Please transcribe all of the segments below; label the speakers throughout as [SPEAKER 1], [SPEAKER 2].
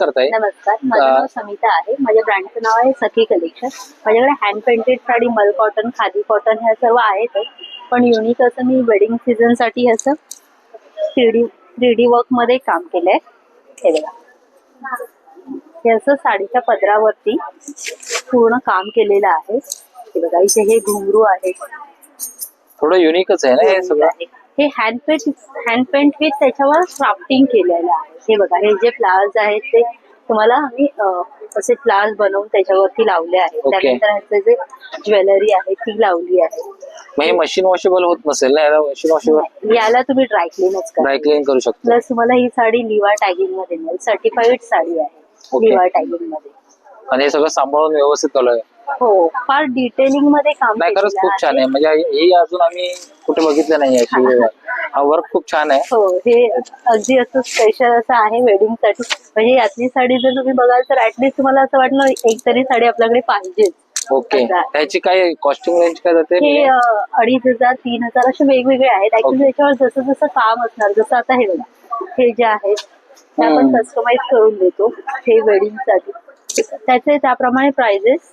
[SPEAKER 1] करताय.
[SPEAKER 2] नमस्कार माझं नाव समिता आहे. माझ्या ब्रँडचं नाव आहे सखी कलेक्शन. माझ्याकडे हँड पेंटेड साडी मल कॉटन खादी कॉटन ह्या सर्व आहेतच पण युनिक असं मी वेडिंग सीझनसाठी असं थ्री डी थ्री डी वर्कमध्ये काम केलंय. हे बघा. हे असं साडीच्या पदरावरती पूर्ण काम केलेलं आहे. हे बघा इथे हे घुंगरू आहेत.
[SPEAKER 1] थोडं युनिकच आहे ना हे सगळं?
[SPEAKER 2] हे hand paint hand paint with त्याच्यावर क्राफ्टिंग केलेलं आहे. हे बघा हे जे फ्लावर्स आहेत ते तुम्हाला आम्ही असे फ्लावर्स बनवून त्याच्यावरती लावले आहेत.
[SPEAKER 1] Okay.
[SPEAKER 2] त्यानंतर ह्याचे जे ज्वेलरी आहे ती लावली आहे.
[SPEAKER 1] हे मशीन वॉशेबल होत नसेल ना? याला मशीन वॉशेबल
[SPEAKER 2] याला तुम्ही ड्राय क्लीनच करा.
[SPEAKER 1] क्लीन करू शकतो.
[SPEAKER 2] प्लस तुम्हाला ही साडी लिवा टॅगिंगमध्ये मिळेल. सर्टिफाईड साडी आहे.
[SPEAKER 1] Okay.
[SPEAKER 2] लिवा टॅगिंगमध्ये.
[SPEAKER 1] आणि हे सगळं सांभाळून व्यवस्थित
[SPEAKER 2] हो फार डिटेलिंगमध्ये काम
[SPEAKER 1] नाही खरंच
[SPEAKER 2] केलेलं
[SPEAKER 1] खूप छान आहे. म्हणजे हे अजून आम्ही कुठे बघितलं नाही actually. हा वर्क खूप छान आहे
[SPEAKER 2] हो हे अगदी असं स्पेशल असं आहे वेडिंगसाठी म्हणजे यातली साडी जर तुम्ही बघाल तर ऍटलीस्ट तुम्हाला असं वाटलं एक तरी साडी आपल्याकडे पाहिजेच
[SPEAKER 1] ओके
[SPEAKER 2] आहे.
[SPEAKER 1] त्याची काय कॉस्टिंग रेंज काय जाते
[SPEAKER 2] हे अडीच हजार तीन हजार असे वेगवेगळे आहेत ऍक्च्युली. त्याच्यावर जसं जसं काम असणार जसं आता हे बघा हे जे आहेत ते आपण. कस्टमाइज करून देतो हे वेडिंगसाठी त्याचे त्याप्रमाणे प्राइजेस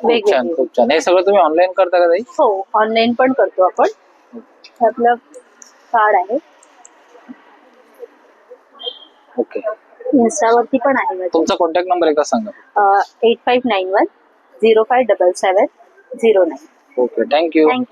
[SPEAKER 1] खूप छान खूप छान. हे सगळं तुम्ही ऑनलाईन करता का ताई?
[SPEAKER 2] हो ऑनलाईन पण करतो आपण. हे आपलं कार्ड आहे.
[SPEAKER 1] ओके
[SPEAKER 2] इन्स्टावरती पण आहे माझं.
[SPEAKER 1] तुमचा कॉन्टॅक्ट नंबर एकदा सांगा.
[SPEAKER 2] Eight five nine one zero five double seven zero nine
[SPEAKER 1] okay thank you
[SPEAKER 2] thank you